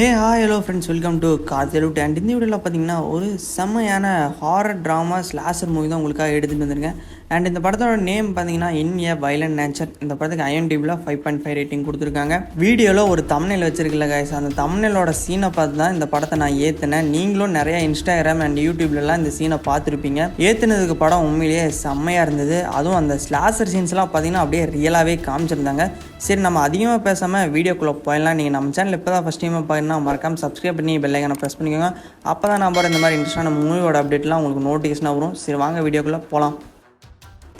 ஹே ஹா hello friends welcome to கார்த்தியலுட் and இந்த வீடியோவில் பார்த்தீங்கன்னா ஒரு செம்மையான ஹாரர் ட்ராமா ஸ்லாஷர் மூவி தான் உங்களுக்காக எடுத்துகிட்டு வந்திருக்கேன். அண்ட் இந்த படத்தோட நேம் பார்த்தீங்கன்னா இன் ஏ வைலண்ட் நேச்சர் இந்த படத்துக்கு ஐஎம்டிபியில் ஃபைவ் பாயிண்ட் ஃபைவ் ரேட்டிங் கொடுத்துருக்காங்க. வீடியோவில் ஒரு தமிழில் வச்சிருக்கல கைஸ் அந்த தமிழோட சீனை பார்த்து தான் இந்த படத்தை நான் ஏற்றினேன் நீங்களும் நிறைய இன்ஸ்டாகிராம் அண்ட் யூடியூப்லலாம் இந்த சீனை பார்த்துருப்பீங்க. ஏற்றுனதுக்கு படம் உண்மையிலேயே செம்மையாக இருந்தது. அதுவும் அந்த ஸ்லாசர் சீன்ஸ்லாம் பார்த்தீங்கன்னா அப்படியே ரியலாகவே காமிச்சிருந்தாங்க. சரி நம்ம அதிகமாக பேசாமல் வீடியோக்குள்ளே போயிடலாம். நீங்கள் நம்ம சேனல் இப்போ தான் ஃபஸ்ட் டைமாக பார்க்கணும்னா மறக்காமல் சப்ஸ்கிரைப் பண்ணி பெல்லைக்கான ப்ரெஸ் பண்ணிக்கோங்க. அப்போ தான் நான் இந்த மாதிரி இன்ட்ரெஸ்டான மூவியோட அப்டேட்லாம் உங்களுக்கு நோட்டிஃபிகேஷனாக வரும். சரி வாங்க வீடியோக்குள்ளே போகலாம்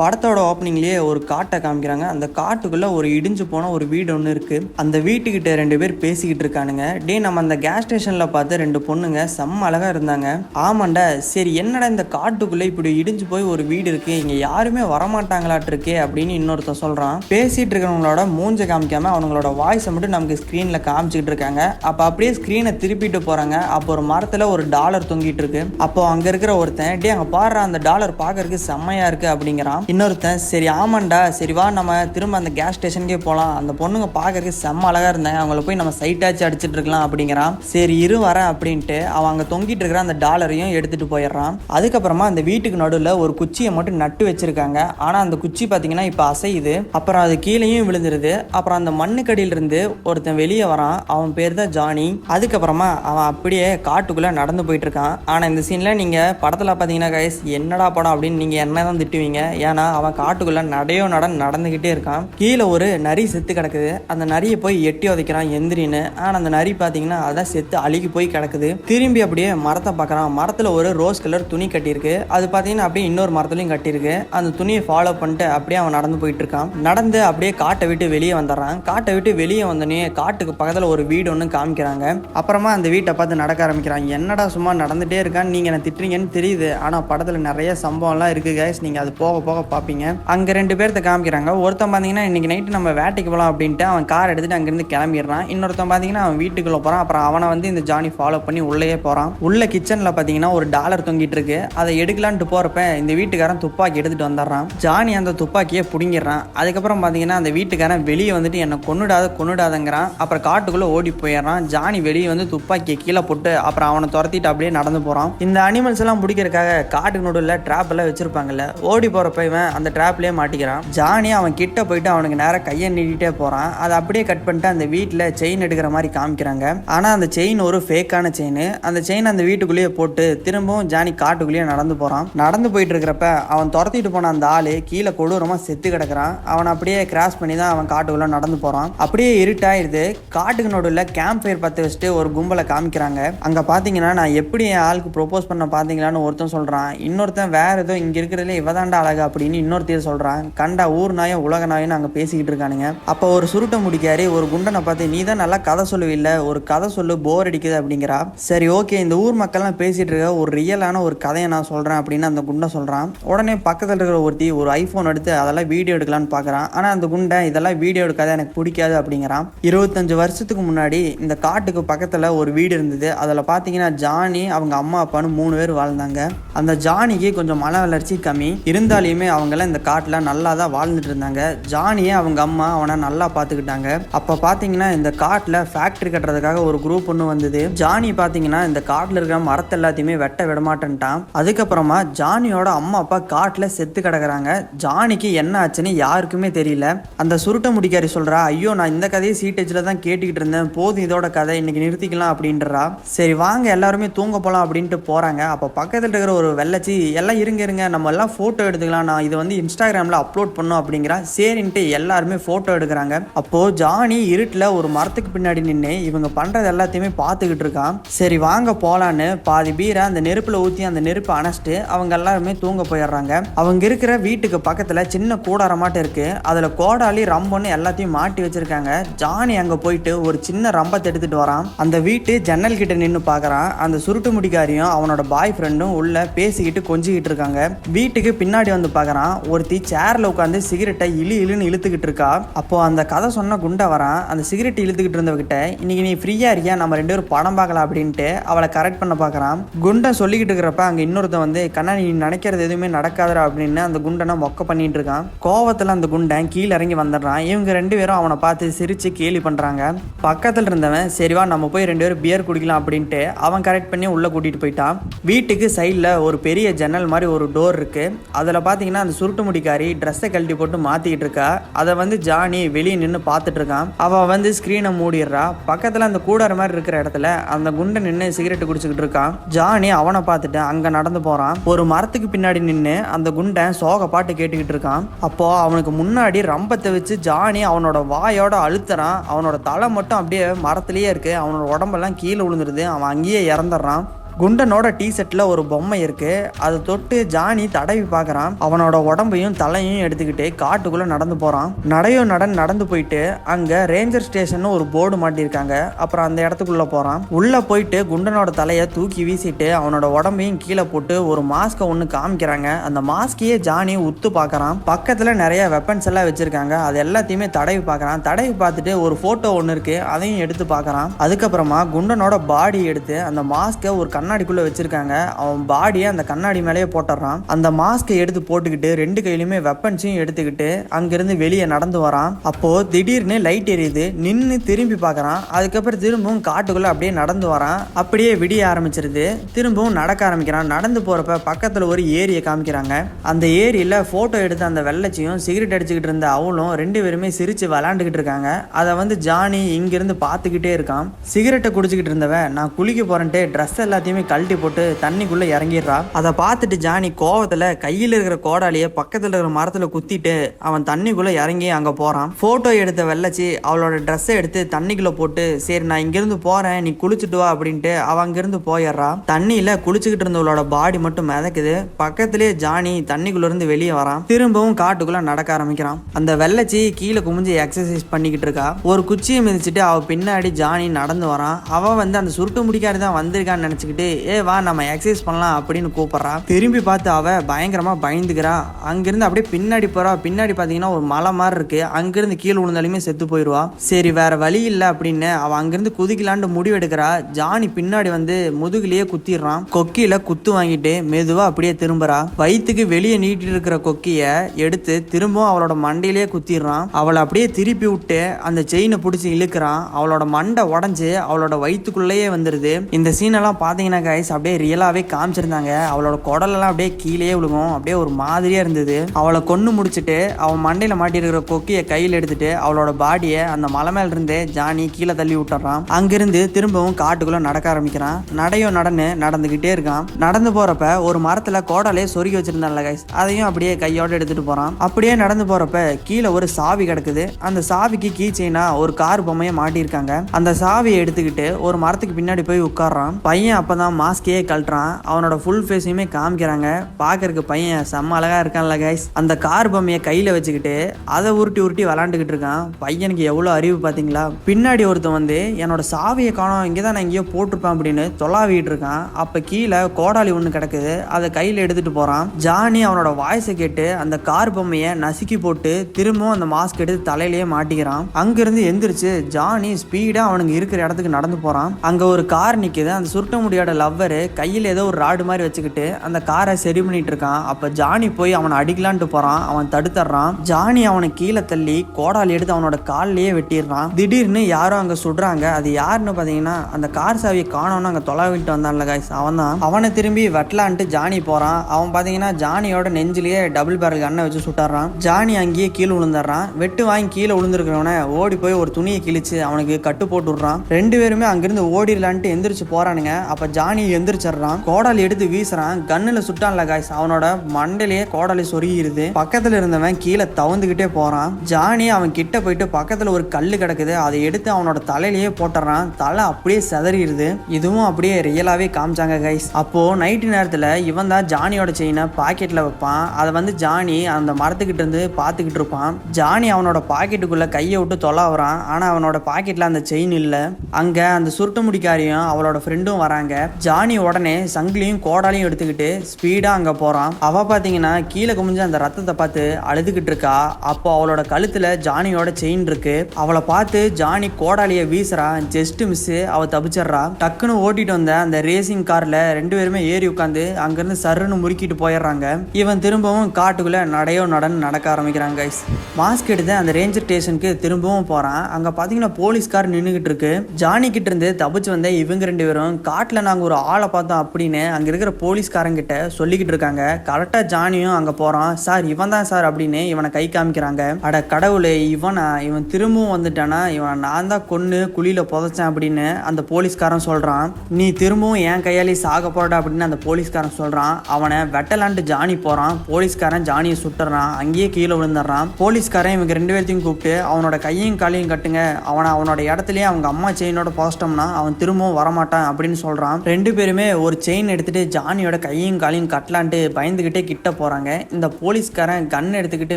படத்தோட ஓப்பனிங்லேயே ஒரு காட்டை காமிக்கிறாங்க. அந்த காட்டுக்குள்ளே ஒரு இடிஞ்சு போன ஒரு வீடு ஒன்று இருக்குது அந்த வீட்டுக்கிட்ட ரெண்டு பேர் பேசிக்கிட்டு இருக்கானுங்க. டே நம்ம அந்த கேஸ் ஸ்டேஷனில் பார்த்து ரெண்டு பொண்ணுங்க செம்ம அழகாக இருந்தாங்க. ஆமாண்டா சரி என்னடா இந்த காட்டுக்குள்ளே இப்படி இடிஞ்சு போய் ஒரு வீடு இருக்குது இங்கே யாருமே வரமாட்டாங்களாட்டு இருக்கே அப்படின்னு இன்னொருத்தன் சொல்கிறான் பேசிகிட்டு இருக்கிறவங்களோட மூஞ்சை காமிக்காமல் அவங்களோட வாய்ஸை மட்டும் நமக்கு ஸ்க்ரீனில் காமிச்சிக்கிட்டு இருக்காங்க. அப்போ அப்படியே ஸ்க்ரீனை திருப்பிட்டு போகிறாங்க அப்போ ஒரு மரத்தில் ஒரு டாலர் தொங்கிட்டு இருக்கு. அப்போ அங்கே இருக்கிற ஒருத்தன் டே அங்கே பாடுற அந்த டாலர் பார்க்கறதுக்கு செம்மையாக இருக்குது அப்படிங்கிறான். இன்னொருத்தன் சரி ஆமாண்டா. சரி வா நம்ம திரும்ப அந்த கேஸ் ஸ்டேஷனுக்கே போகலாம் அந்த பொண்ணுங்க பார்க்கறதுக்கு செம்ம அழகாக இருந்தாங்க. அவங்கள போய் நம்ம சைட்டாச்சு அடிச்சிட்டு இருக்கலாம் அப்படிங்கிறான். சரி இரு வரேன் அப்படின்ட்டு அவன் அங்கே தொங்கிட்டு இருக்கிற அந்த டாலரையும் எடுத்துகிட்டு போயிடுறான். அதுக்கப்புறமா அந்த வீட்டுக்கு நடுவில் ஒரு குச்சியை மட்டும் நட்டு வச்சிருக்காங்க. ஆனால் அந்த குச்சி பார்த்தீங்கன்னா இப்போ அசையுது. அப்புறம் அது கீழேயும் விழுந்துருது. அப்புறம் அந்த மண்ணுக்கடியிலிருந்து ஒருத்தன் வெளியே வரான். அவன் பேர் தான் ஜானி. அதுக்கப்புறமா அவன் அப்படியே காட்டுக்குள்ளே நடந்து போயிட்டு இருக்கான். ஆனால் இந்த சீனில் நீங்கள் படத்தில் பார்த்தீங்கன்னா கைஸ் என்னடா படம் அப்படின்னு நீங்கள் என்ன தான் திட்டுவீங்க? ஏன்னா அவன் காட்டுக்குள்ளே நடையோ நட நடந்துக்கிட்டே இருக்கான். கீழே ஒரு நரி செத்து கிடக்குது. அந்த நரியை போய் எட்டி உதைக்கிறான் எந்திரின்னு. ஆனால் அந்த நரி பார்த்தீங்கன்னா அதான் செத்து அழுகி போய் கிடக்குது. திரும்பி அப்படியே மரத்தை பார்க்குறான் மரத்தில் ஒரு ரோஸ் கலர் துணி கட்டியிருக்கு. அது பார்த்தீங்கன்னா அப்படியே இன்னொரு மரத்துலையும் கட்டியிருக்கு. அந்த துணியை ஃபாலோ பண்ணிட்டு அப்படியே அவன் நடந்து போயிட்டு இருக்கான். நடந்து அப்படியே காட்டை விட்டு வெளியே வந்துடுறான். காட்டை விட்டு வெளியே வந்தோடனே காட்டுக்கு பக்கத்தில் ஒரு வீடு ஒன்று காமிக்கிறாங்க. அப்புறமா அந்த வீட்டை பார்த்து நடக்க ஆரம்பிக்கிறான் என்னடா சும்மா நடந்துகிட்டே இருக்கான்னு நீங்கள் என்ன திட்டுறீங்கன்னு தெரியுது. ஆனால் படத்தில் நிறைய சம்பவம்லாம் இருக்குது கைஸ் நீங்கள் அது போக போக பார்ப்பீங்க. அங்கே ரெண்டு பேர்த்த காமிக்கிறாங்க. ஒருத்தன் பார்த்தீங்கன்னா இன்னைக்கு நைட்டு நம்ம வேட்டைக்கு போகலாம் அப்படின்ட்டு அவன் கார் எடுத்துட்டு அங்கேருந்து கிளம்பிடுறான். இன்னொருத்தன் பார்த்தீங்கன்னா அவன் வீட்டுக்குள்ளே போகிறான் அப்புறம் அவனை வந்து இந்த ஜானி ஃபாலோ பண்ணி உள்ளேயே போகிறான் உள்ள கிச்சனில் பார்த்தீங்கன்னா ஒரு டாலர் தொங்கிட்டு இருக்கு. அதை எடுக்கலான்ட்டு போகிறப்ப இந்த வீட்டுக்காரன் துப்பாக்கி எடுத்துட்டு வந்துடுறான். ஜானி அந்த துப்பாக்கியை பிடுங்கிடுறான். அதுக்கப்புறம் பார்த்தீங்கன்னா அந்த வீட்டுக்காரன் வெளியே வந்துட்டு என்னை கொன்னுடாத கொண்டுடாதங்கிறான் அப்புறம் காட்டுக்குள்ளே ஓடி போயிடுறான். ஜானி வெளியே வந்து துப்பாக்கியை கீழே போட்டு அப்புறம் அவனை துரத்திட்டு அப்படியே நடந்து போகிறான் இந்த அனிமல்ஸ் எல்லாம் பிடிக்கிறதுக்காக காட்டுக்கு நடுவில் ட்ராப் எல்லாம் வச்சிருப்பாங்கல்ல. ஓடி போகிறப்ப இவன் அந்த ட்ராப்லேயே மாட்டிக்கிறான். ஜானி அவன் கிட்ட போயிட்டு அவனுக்கு நேராக கையை நீட்டிகிட்டே போகிறான் அதை அப்படியே கட் பண்ணிட்டு அந்த வீட்டில் செயின் எடுக்கிற மாதிரி காமிக்கிறாங்க. ஆனால் அந்த செயின் ஒரு ஃபேக்கான செயின் அந்த செயின் அந்த வீட்டுக்குள்ளேயே போட்டு திரும்பவும் ஜானி காட்டுக்குள்ளேயே நடந்து போகிறான் நடந்து போயிட்டு இருக்கிறப்ப அவன் துரத்திட்டு போன அந்த ஆள் கீழே கொடூரமாக செத்து கிடக்குறான். அவன் அப்படியே கிராஸ் பண்ணி தான் அவன் காட்டுக்குள்ளே நடந்து போகிறான் அப்படியே இருட்டாயிருது. காட்டுக்கு நடுவில் கேம்ப் ஃபயர் பற்ற வச்சுட்டு ஒரு கும்பலை காமிக்கிறாங்க. அங்கே பார்த்தீங்கன்னா நான் எப்படி என் ஆளுக்கு ப்ரொப்போஸ் பண்ண பார்த்தீங்களான்னு ஒருத்தன் சொல்கிறான் இன்னொருத்தன் வேறு ஏதோ இங்கே இருக்கிறதுல இவதாண்டா அழகா அப்படின்னு இன்னொருத்தையும் சொல்கிறான் கண்டா ஊர் நாயும் உலக நாயும் அங்கே பேசிக்கிட்டு இருக்கானுங்க. அப்போ ஒரு சுருட்டை முடிக்காரு ஒரு குண்டனை பார்த்து நீ தான் நல்லா கதை சொல்லுவில்ல ஒரு கதை சொல்லு போர் அடிக்குது அப்படிங்கிறா. சரி ஓகே இந்த ஊர் மக்கள்லாம் பேசிகிட்டு இருக்க ஒரு ரியலான ஒரு கதையை நான் சொல்கிறேன் அப்படின்னு அந்த குண்டை சொல்கிறான் உடனே பக்கத்தில் இருக்கிற ஒருத்தி ஒரு ஐஃபோன் எடுத்து அதெல்லாம் வீடியோ எடுக்கலான்னு பார்க்குறான். ஆனால் அந்த குண்டை இதெல்லாம் வீடியோ எடுக்காத எனக்கு பிடிக்காது அப்படிங்கிறான். இருபத்தஞ்சு வருஷத்துக்கு முன்னாடி இந்த காட்டுக்கு பக்கத்தில் ஒரு வீடு இருந்தது. அதில் பார்த்தீங்கன்னா ஜானி அவங்க அம்மா அப்பான்னு மூணு பேர் வாழ்ந்தாங்க. அந்த ஜானிக்கு கொஞ்சம் மன வளர்ச்சி கம்மி. இருந்தாலுமே அவங்கெல்லாம் இந்த காட்டில் நல்லா தான் வாழ்ந்துட்டு இருந்தாங்க. ஜானியை அவங்க அம்மா அவனை நல்லா பார்த்துக்கிட்டாங்க. அப்போ பார்த்தீங்கன்னா இந்த காட்டில் ஃபேக்ட்ரி கட்டுறதுக்காக ஒரு குரூப் ஒன்று வந்தது. ஜானி பார்த்தீங்கன்னா இந்த காட்டில் இருக்கிற மரத்தை எல்லாத்தையுமே வெட்ட விட மாட்டேன்ட்டான் அதுக்கப்புறமா ஜானியோட அம்மா அப்பா காட்டில் செத்து கிடக்குறாங்க. ஜானிக்கு என்ன ஆச்சுன்னு யாருக்குமே தெரியல. அந்த சுருட்ட முடிக்காரி சொல்கிறா ஐயோ நான் இந்த கதையை சீட்டேஜில் தான் கேட்டுக்கிட்டு இருந்தேன். போதும் இதோட கதை. இன்னைக்கு நிறுத்திக்கலாம் அப்படின்றா. சரி வாங்க எல்லாருமே தூங்க போகலாம் அப்படின்ட்டு போகிறாங்க அப்போ பக்கத்தில் இருக்கிற ஒரு வெள்ளச்சி எல்லாம் இருங்க இருங்க. நம்ம எல்லாம் ஃபோட்டோ எடுத்துக்கலாம். நான் இதை வந்து இன்ஸ்டாகிராமில் அப்லோட் பண்ணோம் அப்படிங்கிறா சரின்ட்டு எல்லாருமே ஃபோட்டோ எடுக்கிறாங்க. அப்போது ஜானி இருட்டில் ஒரு மரத்துக்கு பின்னாடி நின்று இவங்க பண்ணுறது எல்லாத்தையுமே பார்த்துக்கிட்டு இருக்கான். சரி வாங்க போகலான்னு பாதி பீரை அந்த நெருப்பில் ஊற்றி அந்த நெருப்பை அணைச்சிட்டு அவங்க எல்லாருமே தூங்க போயிடுறாங்க. அவங்க இருக்கிற வீட்டுக்கு பக்கத்தில் சின்ன கூடாரமாட்டம் இருக்குது அதில் கோடாலி ரம்பன்னு எல்லாத்தையும் மாட்டி வச்சிருக்காங்க. ஜானி அங்கே போயிட்டு ஒரு சின்ன ரம்பத்தை எடுத்துகிட்டு வரான். அந்த வீட்டு ஜன்னல் கிட்ட நின்று பார்க்குறான் அந்த சுருட்டு முடிக்காரியும் அவனோட பாய் ஃப்ரெண்டும் உள்ள பேசிக்கிட்டு கொஞ்சிக்கிட்டு இருக்காங்க. வீட்டுக்கு பின்னாடி வந்து பார்க்க பார்க்கறான் ஒருத்தி சேர்ல உட்காந்து சிகரெட்டை இழு இழுன்னு இழுத்துக்கிட்டு இருக்கா. அப்போ அந்த கதை சொன்ன குண்டை வரான் அந்த சிகரெட் இழுத்துக்கிட்டு இருந்தவகிட்ட இன்னைக்கு நீ ஃப்ரீயாக இருக்கியா? நம்ம ரெண்டு பேரும் படம் பார்க்கலாம் அப்படின்ட்டு அவளை கரெக்ட் பண்ண பார்க்குறான் குண்டை சொல்லிக்கிட்டு இருக்கிறப்ப அங்கே இன்னொருத்தன் வந்து கண்ணா நீ நினைக்கிறது எதுவுமே நடக்காதுடா அப்படின்னு அந்த குண்டனை மொக்க பண்ணிட்டு இருக்கான். கோவத்தில் அந்த குண்டன் கீழே இறங்கி வந்துடுறான். இவங்க ரெண்டு பேரும் அவனை பார்த்து சிரிச்சு கேலி பண்றாங்க. பக்கத்தில் இருந்தவன் சரிவா நம்ம போய் ரெண்டு பேரும் பியர் குடிக்கலாம் அப்படின்ட்டு அவன் கரெக்ட் பண்ணி உள்ளே கூட்டிகிட்டு போயிட்டான். வீட்டுக்கு சைடில் ஒரு பெரிய ஜன்னல் மாதிரி ஒரு டோர் இருக்கு. அதில் பார்த்தீங்கன்னா அந்த சுருட்டு முடிக்காரி ட்ரெஸ்ஸை கழட்டி போட்டு மாற்றிக்கிட்டு இருக்கா. அதை வந்து ஜானி வெளியே நின்று பார்த்துட்டு இருக்கான். அவ வந்து ஸ்க்ரீனை மூடிடுறா. பக்கத்தில் அந்த கூடார மாதிரி இருக்கிற இடத்துல அந்த குண்டை நின்று சிகரெட் குடிச்சுக்கிட்டு இருக்கான். ஜானி அவனை பார்த்துட்டு அங்கே நடந்து போறான். ஒரு மரத்துக்கு பின்னாடி நின்று அந்த குண்டை சோக பாட்டு கேட்டுக்கிட்டு இருக்கான். அப்போ அவனுக்கு முன்னாடி ரம்பத்தை வச்சு ஜானி அவனோட வாயோட அழுத்துறான். அவனோட தலை மட்டும் அப்படியே மரத்துலேயே இருக்கு. அவனோட உடம்பெல்லாம் கீழே விழுந்துருது. அவன் அங்கேயே இறந்துடுறான். குண்டனோட டீ செட்டில் ஒரு பொம்மை இருக்கு. அதை தொட்டு ஜானி தடவி பார்க்கறான். அவனோட உடம்பையும் தலையும் எடுத்துக்கிட்டு காட்டுக்குள்ள நடந்து போறான். நடையோ நடன் நடந்து போயிட்டு அங்க ரேஞ்சர் ஸ்டேஷன் ஒரு போர்டு மாட்டியிருக்காங்க அப்புறம் அந்த இடத்துக்குள்ள போறான். உள்ள போயிட்டு குண்டனோட தலையை தூக்கி வீசிட்டு அவனோட உடம்பையும் கீழே போட்டு ஒரு மாஸ்க்கை ஒன்று காமிக்கிறாங்க. அந்த மாஸ்கையே ஜானி உத்து பார்க்கறான். பக்கத்துல நிறைய வெப்பன்ஸ் எல்லாம் வச்சிருக்காங்க. அது எல்லாத்தையுமே தடவி பார்க்கறான். தடவி பார்த்துட்டு ஒரு போட்டோ ஒன்று இருக்கு. அதையும் எடுத்து பார்க்குறான். அதுக்கப்புறமா குண்டனோட பாடி எடுத்து அந்த மாஸ்க்கை ஒரு கண்ணாடிக்குள்ளே வச்சுருக்காங்க. அவன் பாடியை அந்த கண்ணாடி மேலேயே போட்டுடுறான் அந்த மாஸ்கை எடுத்து போட்டுக்கிட்டு ரெண்டு கையிலுமே வெப்பன்ஸையும் எடுத்துக்கிட்டு அங்கேருந்து வெளியே நடந்து வரான். அப்போது திடீர்னு லைட் எரியுது. நின்று திரும்பி பார்க்குறான். அதுக்கப்புறம் திரும்பவும் காட்டுக்குள்ளே அப்படியே நடந்து வரான். அப்படியே விடிய ஆரம்பிச்சிருது. திரும்பவும் நடக்க ஆரம்பிக்கிறான். நடந்து போகிறப்ப பக்கத்தில் ஒரு ஏரியை காமிக்கிறாங்க. அந்த ஏரியில் ஃபோட்டோ எடுத்த அந்த வெள்ளச்சியும் சிகரெட் அடிச்சுக்கிட்டு இருந்த அவளும் ரெண்டு பேருமே சிரித்து விளாண்டுக்கிட்டு இருக்காங்க. அதை வந்து ஜானி இங்கேருந்து பார்த்துக்கிட்டே இருக்கான். சிகரெட்டை குடிச்சிக்கிட்டு இருந்தவன் நான் குளிக்க போகிறேன்ட்டு ட்ரெஸ் எல்லாத்தையுமே கழட்டி போட்டு தண்ணிக்குள்ளே இறங்கிடுறா. அதை பார்த்துட்டு ஜானி கோவத்தில் கையில் இருக்கிற கோடாலியை பக்கத்தில் இருக்கிற மரத்தில் குத்திட்டு அவன் தண்ணிக்குள்ளே இறங்கி அங்கே போகிறான் ஃபோட்டோ எடுத்த வெள்ளச்சி அவளோட ட்ரெஸ்ஸை எடுத்து தண்ணிக்குள்ளே போட்டு சரி நான் இங்கேருந்து போகிறேன் நீ குளிச்சுட்டு வா அப்படின்ட்டு அவன் அங்கேருந்து போயிடுறா. தண்ணியில் குளிச்சுக்கிட்டு இருந்தவளோட பாடி மட்டும் மிதக்குது. பக்கத்துலேயே ஜானி தண்ணிக்குள்ளேருந்து வெளியே வரான். திரும்பவும் காட்டுக்குள்ளே நடக்க ஆரம்பிக்கிறான். அந்த வெள்ளச்சி கீழே குமிஞ்சு எக்ஸசைஸ் பண்ணிக்கிட்டு இருக்கா. ஒரு குச்சியை மிதிச்சிட்டு அவள் பின்னாடி ஜானி நடந்து வரான். அவன் வந்து அந்த சுருட்டு முடிக்காரி தான் வந்திருக்கான்னு நினச்சிக்கிட்டு ஏ வா நம்ம எக்ஸசைஸ் பண்ணலாம் அப்படின்னு கூப்பிட்றான் திரும்பி பார்த்து அவ பயங்கரமாக பயந்துக்கிறா. அங்கிருந்து அப்படியே பின்னாடி போறா. பின்னாடி பார்த்தீங்கன்னா ஒரு மலை மாதிரி இருக்கு. அங்கிருந்து கீழே விழுந்தாலுமே செத்து போயிடுவா சரி வேற வழி இல்லை அப்படின்னு அவ அங்கிருந்து குதிக்கலான்ட்டு முடிவெடுக்கிறா. ஜானி பின்னாடி வந்து முதுகிலேயே குத்திடுறான். கொக்கியில குத்து வாங்கிட்டு மெதுவா அப்படியே திரும்புறா. வயிற்றுக்கு வெளியே நீட்டிட்டு இருக்கிற கொக்கிய எடுத்து திரும்பவும் அவளோட மண்டையிலேயே குத்திடுறான். அவளை அப்படியே திருப்பி விட்டு அந்த செயினை பிடிச்சி இழுக்கிறான். அவளோட மண்டை உடஞ்சு அவளோட வயிற்றுக்குள்ளேயே வந்துடுது இந்த சீனெல்லாம் பார்த்தீங்கன்னா கைஸ் அப்படியே ரியலாகவே காமிச்சிருந்தாங்க. அவளோட குடலெல்லாம் அப்படியே கீழே விழுகும். அப்படியே ஒரு மாதிரியாக இருந்தது. அவளை கொன்று முடிச்சுட்டு அவன் மண்டையில் மாட்டியிருக்கிற கொக்கியை கையில் எடுத்துட்டு அவளோட பாடியை அந்த மலை மேல இருந்து ஜானி கீழே தள்ளி விட்டுறான். அங்கிருந்து திரும்பவும் காட்டுக்குள்ள நடக்க ஆரம்பிக்கிறான். நடையோ நடன்னு நடந்துகிட்டே இருக்கான். நடந்து போறப்ப ஒரு மரத்துல கோடாலே சொருகி வச்சிருந்தான்ல கைஸ் அதையும் அப்படியே கையோட எடுத்துட்டு போறான். அப்படியே நடந்து போறப்ப கீழே ஒரு சாவி கிடக்குது. அந்த சாவிக்கு கீ செயினா ஒரு கார் பொம்மையை மாட்டியிருக்காங்க. அந்த சாவியை எடுத்துக்கிட்டு ஒரு மரத்துக்கு பின்னாடி போய் உட்கார்றான். பையன் அப்பதான் மாஸ்கையே கழட்டுறான். அவனோட ஃபுல் ஃபேஸையுமே காமிக்கிறாங்க. பார்க்கறக்கு பையன் செம்ம அழகா இருக்கான்ல கைஸ் அந்த கார் பொம்மையை கையில் வச்சுக்கிட்டு அதை உருட்டி உருட்டி விளாண்டுக்கிட்டு இருக்கான். பையனுக்கு எவ்வளோ அறிவு பார்த்தீங்களா? பின்னாடி ஒருத்தன் வந்து என்னோட சாவியை காணும். இங்கே தான் நான் எங்கேயோ போட்டிருப்பேன் அப்படின்னு தொலாவிட்டு இருக்கான். அப்போ கீழே கோடாலி ஒன்று கிடக்குது. அதை கையில் எடுத்துகிட்டு போகிறான் ஜானி அவனோட வாய்ஸை கேட்டு அந்த கார் பொம்மையை நசுக்கி போட்டு திரும்பவும் அந்த மாஸ்க் எடுத்து தலையிலேயே மாட்டிக்கிறான். அங்கேருந்து எந்திரிச்சு ஜானி ஸ்பீடாக அவனுக்கு இருக்கிற இடத்துக்கு நடந்து போகிறான் அங்கே ஒரு கார் நிற்கிது அந்த சுருட்ட முடியாத லவ்வரு கையில் ஏதோ ஒரு ராடு மாதிரி வச்சுக்கிட்டு அந்த காரை சரி பண்ணிட்டு இருக்கான். அப்போ ஜானி போய் அவனை அடிக்கலான்ட்டு போகிறான் அவன் தடுத்துறான் ஜானி அவனை கீழே தள்ளி கோடால் எடுத்து அவனோட கால்லையே வெட்டிடுறான். திடீர்னு யாரோ அங்கே சுடுறாங்க. அது யாருன்னு பார்த்தீங்கன்னா அந்த கார் சாவியை காணோன்னு அங்கே தொலைவிட்டு வந்தான்ல காய்ஸ் அவன் தான். அவனை திரும்பி வெட்டலான்ட்டு ஜானி போகிறான் அவன் பார்த்தீங்கன்னா ஜானியோட நெஞ்சிலேயே டபுள் பேரல் கண்ணை வச்சு சுட்டாடுறான் ஜானி அங்கேயே கீழே விழுந்துடுறான். வெட்டு வாங்கி கீழே விழுந்திருக்கிறவனை ஓடி போய் ஒரு துணியை கிழிச்சு அவனுக்கு கட்டு போட்டு விடுறான் ரெண்டு பேருமே அங்கிருந்து ஓடிடலான்ட்டு எந்திரிச்சு போகிறானுங்க அப்போ ஜானி எந்திரிச்சிடுறான் கோடாலி எடுத்து வீசுறான் கண்ணுல சுட்டான்ல காய்ஸ் அவனோட மண்டலையே கோடாலி சொருகிருது. பக்கத்துல இருந்தவன் கீழே தவந்துகிட்டே போறான். ஜானி அவன் கிட்ட போயிட்டு பக்கத்துல ஒரு கல்லு கிடக்குது. அதை எடுத்து அவனோட தலையிலேயே போட்டுறான் தலை அப்படியே செதறிடுது இதுவும் அப்படியே ரியலாவே காமிச்சாங்க கைஸ் அப்போ நைட்டு நேரத்துல இவன் தான் ஜானியோட செயினை பாக்கெட்ல வைப்பான். அதை வந்து ஜானி அந்த மரத்துக்கிட்ட இருந்து பார்த்துக்கிட்டு இருப்பான். ஜானி அவனோட பாக்கெட்டுக்குள்ள கையை விட்டு தொலாவுறான். ஆனா அவனோட பாக்கெட்ல அந்த செயின் இல்ல. அங்க அந்த சுருட்டு முடிக்காரியும் அவளோட ஃப்ரெண்டும் வராங்க. ஜானி உடனே சங்கிலியும் கோடாலையும் எடுத்துக்கிட்டு ஸ்பீடாக அங்கே போகிறான் அவள் பார்த்தீங்கன்னா கீழே குமிஞ்ச அந்த ரத்தத்தை பார்த்து அழுதுகிட்டு இருக்கா. அப்போ அவளோட கழுத்தில் ஜானியோட செயின் இருக்கு. அவளை பார்த்து ஜானி கோடாலியை வீசுறான் ஜஸ்ட் மிஸ்ஸு அவ தப்பிச்சிடுறா. டக்குன்னு ஓட்டிட்டு வந்த அந்த ரேசிங் காரில் ரெண்டு பேருமே ஏறி உட்காந்து அங்கேருந்து சருன்னு முறுக்கிட்டு போயிடுறாங்க. இவன் திரும்பவும் காட்டுக்குள்ளே நடையோ நடன்னு நடக்க ஆரம்பிக்கிறாங்க கைஸ் மாஸ்க் எடுத்து அந்த ரேஞ்சர் ஸ்டேஷனுக்கு திரும்பவும் போகிறான் அங்கே பார்த்தீங்கன்னா போலீஸ்கார் நின்றுக்கிட்டு இருக்கு. ஜானி கிட்ட இருந்து தப்பிச்சு வந்த இவங்க ரெண்டு பேரும் காட்டில் நாங்கள் நாங்க ஒரு ஆளை பார்த்தோம் அப்படின்னு அங்கே இருக்கிற போலீஸ்காரங்கிட்ட சொல்லிக்கிட்டு இருக்காங்க. கரெக்டாக ஜானியும் அங்கே போகிறான் சார் இவன் தான் சார் அப்படின்னு இவனை கை காமிக்கிறாங்க. அட கடவுளே இவனா இவன் திரும்பவும் வந்துட்டானா? இவனை நான் தான் கொன்று குழியில் புதைச்சேன் அப்படின்னு அந்த போலீஸ்காரன் சொல்கிறான் நீ திரும்பவும் என் கையாலே சாக போறடா அப்படின்னு அந்த போலீஸ்காரன் சொல்கிறான் அவனை வெட்டலான்ட்டு ஜானி போகிறான் போலீஸ்காரன் ஜானியை சுட்டுறான். அங்கேயே கீழே விழுந்துடுறான் போலீஸ்காரன் இவங்க ரெண்டு பேர்த்தையும் கூப்பிட்டு அவனோட கையையும் காலையும் கட்டுங்க. அவனை அவனோட இடத்துலயே அவங்க அம்மா செயினோட போஸ்டோம்னா அவன் திரும்பவும் வரமாட்டான் அப்படின்னு சொல்கிறான் ரெண்டு பேருமே ஒரு செயின் எடுத்துகிட்டு ஜானியோட கையும் காலையும் கட்டலான்ட்டு பயந்துக்கிட்டே கிட்ட போகிறாங்க இந்த போலீஸ்காரன் கன் எடுத்துக்கிட்டு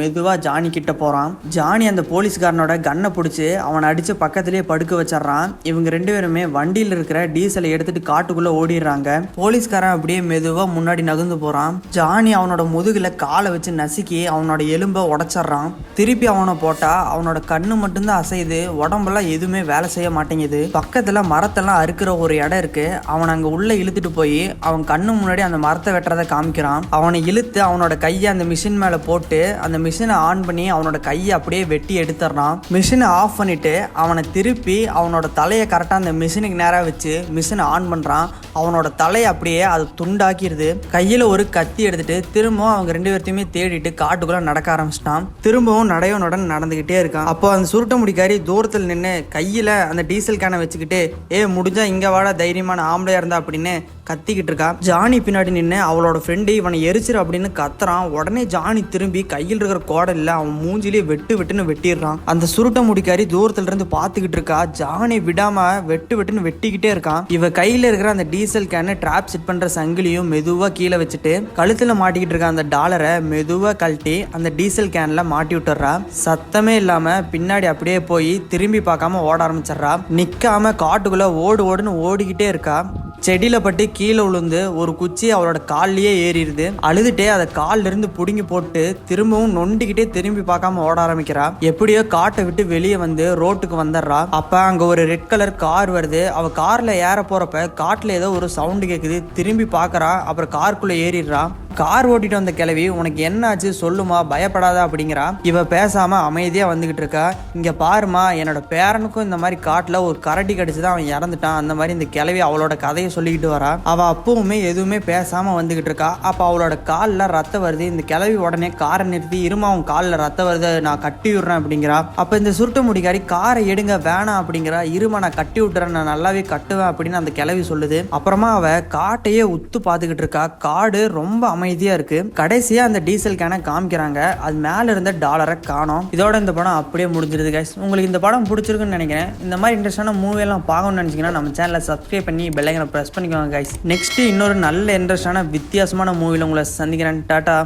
மெதுவாக ஜானி கிட்ட போகிறான் ஜானி அந்த போலீஸ்காரனோட கன்னை பிடிச்சி அவனை அடித்து பக்கத்துலேயே படுக்க வச்சிடுறான். இவங்க ரெண்டு பேருமே வண்டியில் இருக்கிற டீசலை எடுத்துகிட்டு காட்டுக்குள்ளே ஓடிடுறாங்க. போலீஸ்காரன் அப்படியே மெதுவாக முன்னாடி நகர்ந்து போகிறான் ஜானி அவனோட முதுகில் காலை வச்சு நசுக்கி அவனோட எலும்பை உடச்சிட்றான். திருப்பி அவனை போட்டால் அவனோட கண்ணு மட்டும்தான் அசையுது. உடம்பெல்லாம் எதுவுமே வேலை செய்ய மாட்டேங்குது. பக்கத்தில் மரத்தெல்லாம் அறுக்கிற ஒரு இடம் இருக்குது அவன் அவன் அங்கே உள்ளே இழுத்துட்டு போய் அவன் கண்ணு முன்னாடி அந்த மரத்தை வெட்டுறதை காமிக்கிறான். அவனை இழுத்து அவனோட கையை அந்த மிஷின் மேலே போட்டு அந்த மிஷினை ஆன் பண்ணி அவனோட கையை அப்படியே வெட்டி எடுத்துடுறான். மிஷினை ஆஃப் பண்ணிட்டு அவனை திருப்பி அவனோட தலையை கரெக்டாக அந்த மிஷினுக்கு நேராக வச்சு மிஷினை ஆன் பண்ணுறான் அவனோட தலையை அப்படியே அது துண்டாக்கிடுது. கையில் ஒரு கத்தி எடுத்துட்டு திரும்பவும் அவங்க ரெண்டு பேர்த்தையுமே தேடிட்டு காட்டுக்குள்ளே நடக்க ஆரம்பிச்சிட்டான். திரும்பவும் நடையவனுடன் நடந்துக்கிட்டே இருக்கான். அப்போ அந்த சுருட்ட முடிக்காரி தூரத்தில் நின்று கையில் அந்த டீசல் கேனை வச்சுக்கிட்டு ஏ முடிஞ்சா இங்கே வாடா தைரியமான ஆம்பளை இருந்தா அப்படின்னு கத்திக்கிட்டு இருக்கா ஜானி பின்னாடி நின்று அவளோட ஃப்ரெண்டு இவனை எரிச்சிரு அப்படின்னு கத்துறான். உடனே ஜானி திரும்பி கையில் இருக்கிற கோடல்ல அவன் மூஞ்சிலேயே வெட்டு வெட்டுன்னு வெட்டிடுறான். அந்த சுருட்ட முடிக்காரி தூரத்துல இருந்து பார்த்துக்கிட்டு இருக்கா. ஜானி விடாம வெட்டு வெட்டுன்னு வெட்டிக்கிட்டே இருக்கான். இவ கையில இருக்கிற அந்த டீசல் கேனு ட்ராப் செட் பண்ற சங்கிலியும் மெதுவா கீழே வச்சுட்டு கழுத்துல மாட்டிக்கிட்டு இருக்க அந்த டாலரை மெதுவா கழட்டி அந்த டீசல் கேன்ல மாட்டி விட்டுறா சத்தமே இல்லாம பின்னாடி அப்படியே போய் திரும்பி பார்க்காம ஓட ஆரம்பிச்சிடுறா. நிக்காம காட்டுக்குள்ள ஓடு ஓடுன்னு ஓடிக்கிட்டே இருக்கா. செடியில் பட்டு கீழே விழுந்து ஒரு குச்சி அவளோட கால்லையே ஏறிடுது. அழுதுட்டே அதை கால்ல இருந்து போட்டு திரும்பவும் நொண்டிக்கிட்டே திரும்பி பார்க்காம ஓட ஆரம்பிக்கிறா. எப்படியோ காட்டை விட்டு வெளியே வந்து ரோட்டுக்கு வந்துடுறா. அப்போ அங்கே ஒரு ரெட் கலர் கார் வருது. அவ காரில் ஏற போகிறப்ப காட்டில் ஏதோ ஒரு சவுண்டு கேட்குது திரும்பி பார்க்குறா. அப்புறம் காருக்குள்ளே ஏறிடுறா. கார் ஓட்டிட்டு வந்த கிளவி உனக்கு என்னாச்சு? சொல்லுமா பயப்படாத அப்படிங்கிறா. இவ பேசாம அமைதியா வந்துகிட்டு இருக்கா. இங்க பாருமா என்னோட பேரனுக்கும் இந்த மாதிரி காட்டுல ஒரு கரடி கடிச்சுதான் அவன் இறந்துட்டான். அந்த மாதிரி இந்த கிளவி அவளோட கதையை சொல்லிக்கிட்டு வரா. அவ அப்பவுமே எதுவுமே பேசாம வந்துகிட்டு இருக்கா. அப்ப அவளோட கால்ல ரத்தம் வருது. இந்த கிளவி உடனே காரை நிறுத்தி இருமா அவன் காலில் ரத்தம் வருது. நான் கட்டி விடுறேன் அப்படிங்கிறா. அப்ப இந்த சுருட்டு முடிக்காரி காரை எடுங்க வேணாம் அப்படிங்கிறா. இருமா நான் கட்டி விட்டுறேன். நான் நல்லாவே கட்டுவேன் அப்படின்னு அந்த கிளவி சொல்லுது. அப்புறமா அவ காட்டையே உத்து பார்த்துக்கிட்டு இருக்கா. காடு ரொம்ப அமைதியா இருக்கு. கடைசியா அந்த டீசல் கேனை காமிக்கிறாங்க. அது மேல இருந்த டாலரை காணோம். இதோட இந்த படம் அப்படியே முடிஞ்சிருது கைஸ் உங்களுக்கு இந்த படம் பிடிச்சிருக்குன்னு நினைக்கிறேன். இந்த மாதிரி இன்ட்ரெஸ்டான மூவி எல்லாம் பார்க்கணும்னு நினைச்சீங்கன்னா நம்ம சேனலை சப்ஸ்கிரைப் பண்ணி பெல்லைக்கனை ப்ரெஸ் பண்ணிக்கோங்க கைஸ் நெக்ஸ்ட் இன்னொரு நல்ல இன்ட்ரெஸ்டான வித்தியாசமான மூவியில் உங்களை சந்திக்கிறேன். டாட்டா